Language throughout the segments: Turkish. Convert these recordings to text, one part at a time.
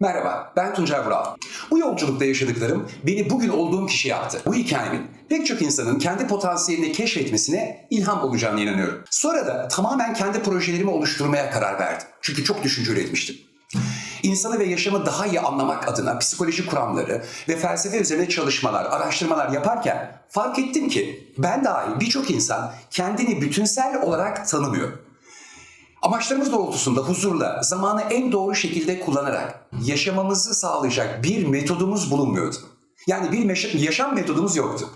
Merhaba, ben Tuncay Vural. Bu yolculukta yaşadıklarım beni bugün olduğum kişi yaptı. Bu hikayemin pek çok insanın kendi potansiyelini keşfetmesine ilham olacağına inanıyorum. Sonra da tamamen kendi projelerimi oluşturmaya karar verdim. Çünkü çok düşünce üretmiştim. İnsanı ve yaşamı daha iyi anlamak adına psikoloji kuramları ve felsefe üzerine çalışmalar, araştırmalar yaparken fark ettim ki ben dahil birçok insan kendini bütünsel olarak tanımıyor. Amaçlarımız doğrultusunda huzurla, zamanı en doğru şekilde kullanarak yaşamamızı sağlayacak bir metodumuz bulunmuyordu. Yani bir yaşam metodumuz yoktu.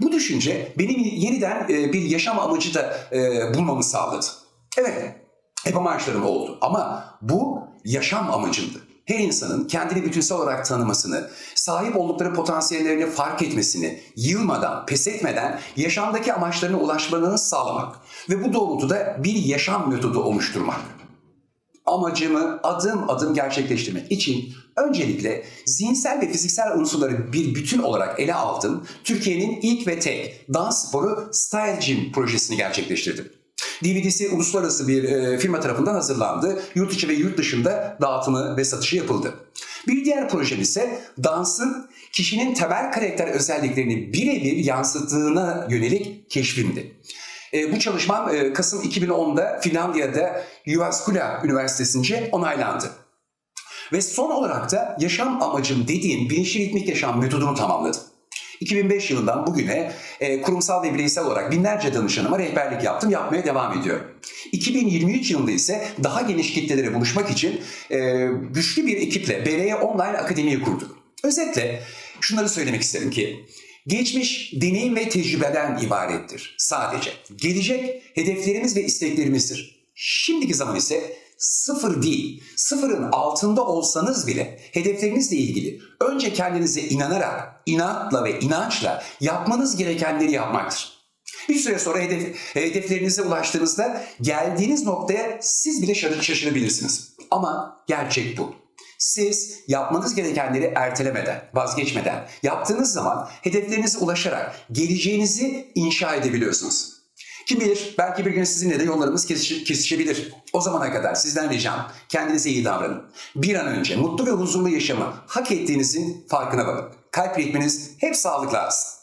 Bu düşünce benim yeniden e, bir yaşam amacı da e, bulmamı sağladı. Evet, hep amaçlarım oldu ama bu yaşam amacımdı. Her insanın kendini bütünsel olarak tanımasını, sahip oldukları potansiyellerini fark etmesini, yılmadan, pes etmeden yaşamdaki amaçlarına ulaşmalarını sağlamak ve bu doğrultuda bir yaşam metodu oluşturmak amacımı adım adım gerçekleştirmek için öncelikle zihinsel ve fiziksel unsurları bir bütün olarak ele aldım. Türkiye'nin ilk ve tek dans sporu Style Gym projesini gerçekleştirdim. DVD'si uluslararası bir e, firma tarafından hazırlandı. Yurt içi ve yurt dışında dağıtımı ve satışı yapıldı. Bir diğer projem ise dansın kişinin temel karakter özelliklerini birebir yansıttığına yönelik keşfimdi. E, bu çalışmam e, Kasım 2010'da Finlandiya'da Jyväskylä Üniversitesi'nce onaylandı. Ve son olarak da yaşam amacım dediğim bilinçli ritmik yaşam metodunu tamamladım. 2005 yılından bugüne e, kurumsal ve bireysel olarak binlerce danışanıma rehberlik yaptım, yapmaya devam ediyorum. 2023 yılında ise daha geniş kitlelere buluşmak için e, güçlü bir ekiple BRE Online Akademi'yi kurduk. Özetle şunları söylemek isterim ki Geçmiş deneyim ve tecrübeden ibarettir sadece. Gelecek hedeflerimiz ve isteklerimizdir. Şimdiki zaman ise sıfır değil, sıfırın altında olsanız bile hedeflerinizle ilgili önce kendinize inanarak, inatla ve inançla yapmanız gerekenleri yapmaktır. Bir süre sonra hedef, hedeflerinize ulaştığınızda geldiğiniz noktaya siz bile şaşır- şaşırabilirsiniz. Ama gerçek bu. Siz yapmanız gerekenleri ertelemeden, vazgeçmeden yaptığınız zaman hedeflerinize ulaşarak geleceğinizi inşa edebiliyorsunuz. Kim bilir belki bir gün sizinle de yollarımız kesişe- kesişebilir. O zamana kadar sizden ricam kendinize iyi davranın. Bir an önce mutlu ve huzurlu yaşamı hak ettiğinizin farkına varın. Kalp ritminiz hep sağlıklı artsın.